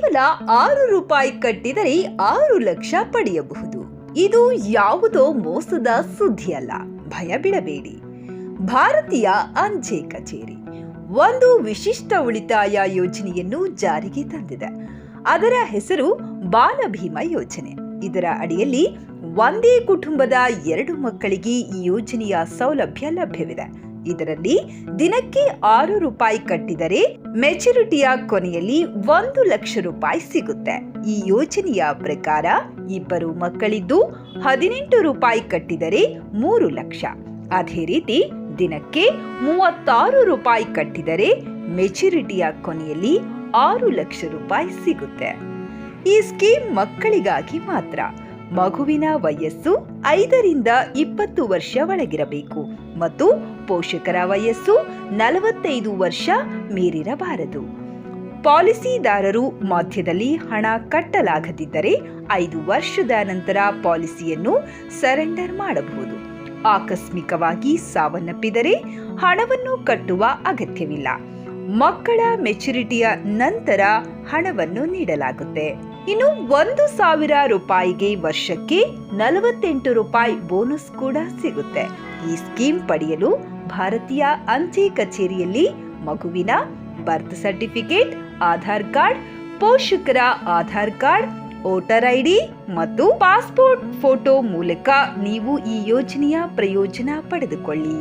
ಕೇವಲ ಆರು ರೂಪಾಯಿ ಕಟ್ಟಿದರೆ ಆರು ಲಕ್ಷ ಪಡೆಯಬಹುದು. ಇದು ಯಾವುದೋ ಮೋಸದ ಸುದ್ದಿ ಅಲ್ಲ ಭಯ ಬಿಡಬೇಡಿ. ಭಾರತೀಯ ಅಂಚೆ ಕಚೇರಿ ಒಂದು ವಿಶಿಷ್ಟ ಉಳಿತಾಯ ಯೋಜನೆಯನ್ನು ಜಾರಿಗೆ ತಂದಿದೆ. ಅದರ ಹೆಸರು ಬಾಲಭೀಮ ಯೋಜನೆ. ಇದರ ಅಡಿಯಲ್ಲಿ ಒಂದೇ ಕುಟುಂಬದ ಎರಡು ಮಕ್ಕಳಿಗೆ ಈ ಯೋಜನೆಯ ಸೌಲಭ್ಯ ಲಭ್ಯವಿದೆ. ಇದರಲ್ಲಿ ದಿನಕ್ಕೆ ಆರು ರೂಪಾಯಿ ಕಟ್ಟಿದರೆ ಮೆಚುರಿಟಿಯ ಕೊನೆಯಲ್ಲಿ ಒಂದು ಲಕ್ಷ ರೂಪಾಯಿ ಸಿಗುತ್ತೆ. ಈ ಯೋಜನೆಯ ಪ್ರಕಾರ ಇಬ್ಬರು ಮಕ್ಕಳಿದ್ದು ಹದಿನೆಂಟು ರೂಪಾಯಿ ಕಟ್ಟಿದರೆ ಮೂರು ಲಕ್ಷ. ಅದೇ ರೀತಿ ದಿನಕ್ಕೆ ಮೂವತ್ತಾರು ರೂಪಾಯಿ ಕಟ್ಟಿದರೆ ಮೆಚುರಿಟಿಯ ಕೊನೆಯಲ್ಲಿ ಆರು ಲಕ್ಷ ರೂಪಾಯಿ ಸಿಗುತ್ತೆ. ಈ ಸ್ಕೀಮ್ ಮಕ್ಕಳಿಗಾಗಿ ಮಾತ್ರ. ಮಗುವಿನ ವಯಸ್ಸು ಐದರಿಂದ ಇಪ್ಪತ್ತು ವರ್ಷ ಒಳಗಿರಬೇಕು ಮತ್ತು ಪೋಷಕರ ವಯಸ್ಸು ನಲವತ್ತೈದು ವರ್ಷ ಮೀರಿರಬಾರದು. ಪಾಲಿಸಿದಾರರು ಮಧ್ಯದಲ್ಲಿ ಹಣ ಕಟ್ಟಲಾಗದಿದ್ದರೆ ಐದು ವರ್ಷದ ನಂತರ ಪಾಲಿಸಿಯನ್ನು ಸರೆಂಡರ್ ಮಾಡಬಹುದು. ಆಕಸ್ಮಿಕವಾಗಿ ಸಾವನ್ನಪ್ಪಿದರೆ ಹಣವನ್ನು ಕಟ್ಟುವ ಅಗತ್ಯವಿಲ್ಲ. ಮಕ್ಕಳ ಮೆಚುರಿಟಿಯ ನಂತರ ಹಣವನ್ನು ನೀಡಲಾಗುತ್ತೆ. ಇನ್ನು ಒಂದು ಸಾವಿರ ರೂಪಾಯಿಗೆ ವರ್ಷಕ್ಕೆ ನಲವತ್ತೆಂಟು ರೂಪಾಯಿ ಬೋನಸ್ ಕೂಡ ಸಿಗುತ್ತೆ. ಈ ಸ್ಕೀಮ್ ಪಡೆಯಲು ಭಾರತೀಯ ಅಂಚೆ ಕಚೇರಿಯಲ್ಲಿ ಮಗುವಿನ ಬರ್ತ್ ಸರ್ಟಿಫಿಕೇಟ್ ಆಧಾರ್ ಕಾರ್ಡ್, ಪೋಷಕರ ಆಧಾರ್ ಕಾರ್ಡ್, ವೋಟರ್ ಐಡಿ ಮತ್ತು ಪಾಸ್ಪೋರ್ಟ್ ಫೋಟೋ ಮೂಲಕ ನೀವು ಈ ಯೋಜನೆಯ ಪ್ರಯೋಜನ ಪಡೆದುಕೊಳ್ಳಿ.